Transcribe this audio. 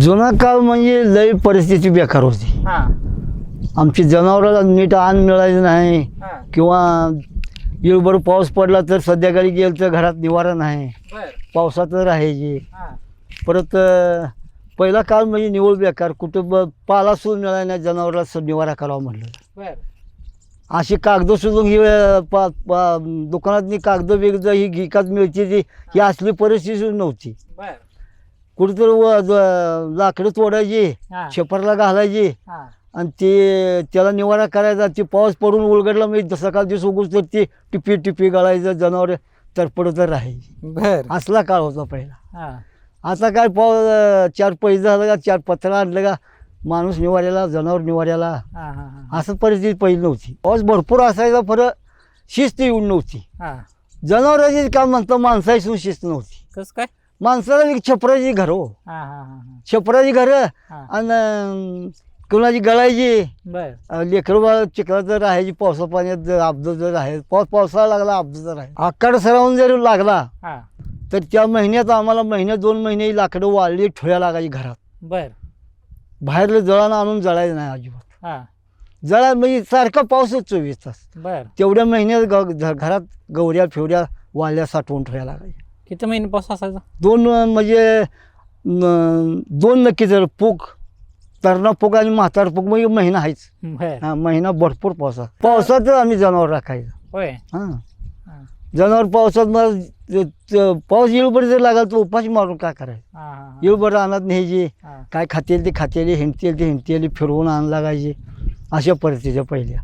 जुना काळ म्हणजे लय परिस्थिती बेकार होती. हा. आमची जनावराला नीट अन्न मिळायचं नाही. हा. किंवा येळभर पाऊस पडला तर संध्याकाळी गेलं तर घरात निवारा नाही. बर. पावसात राहायचे. हा. परत अं, पहिला काळ म्हणजे निवळ बेकार. कुठं ब पाला सूर मिळाला नाही जनावराला स- निवारा करावा म्हटलं बर. अशी कागद सुद्धा ही अं, पा पा दुकानातनी कागद बिगद ही गिकात मिळते ती ही असली परिस्थिती नव्हती. बर. कुठेतरी लाकडं तोडायची हा. छपरला घालायची. हा. आणि ते त्याला निवारा करायचा. ते पाऊस पडून उलगडला म्हणजे सकाळ दिवस उगूच तर ते टिपी टिपी गळायचं जनावर तरपडत राहायची. बर. असला काळ होता पहिला. हा. आता काय पाऊस चार पैसे झालं का चार पत्रा आणलं का माणूस निवाऱ्याला जनावर निवाऱ्याला. हा हा हा. असं परिस्थिती पहिली नव्हती. पाऊस भरपूर असायचा फरक शिस्त येऊन नव्हती. हा. जनावरांची काय म्हणतं माणसाची शिस्त नव्हती. कस काय? माणसाला एक छपराची घर हो. हा हा हा छपराची घरं हा. आणि कुणाची गळायची? बर. लेकरं बाळ चिखलात जर राहायची पावसा पाण्यात जर अपघात जर आहे पाऊस पावसाळा लागला अपघात जर आहे. आकाड सरावून जर लागला हा. तर त्या महिन्यात आम्हाला महिन्यात दोन महिने लाकडं वाळली ठोया लागायची घरात. बर. बाहेरलं जळानं आणून जळायचं नाही अजिबात. हा. जळा म्हणजे सारखा पाऊसच चोवीस तास. बर. तेवढ्या महिन्यात ग घ- घरात गवऱ्या फेवऱ्या वाळल्या साठवून ठेवायला लागायच्या. किती महिने पाऊस असायचा? दोन अं, म्हणजे न- दोन नक्की जर पूक तरणा पूक आणि म्हातार पूक म्हणजे महिना आहेच हा महिना भरपूर पावसात. पावसात आम्ही जनावर राखायचं. होय. हां. हा. जनावर पावसात मग पाऊस येळभर जर लागला तर उपाशी मारून काय करायचं? हा. येळभर रानात न्यायची. हा. काय खातेल ते खातेली हिंडतेल ते हिंडतेली फिरवून आण लागायची. अशा परिस्थितीच्या पहिल्या.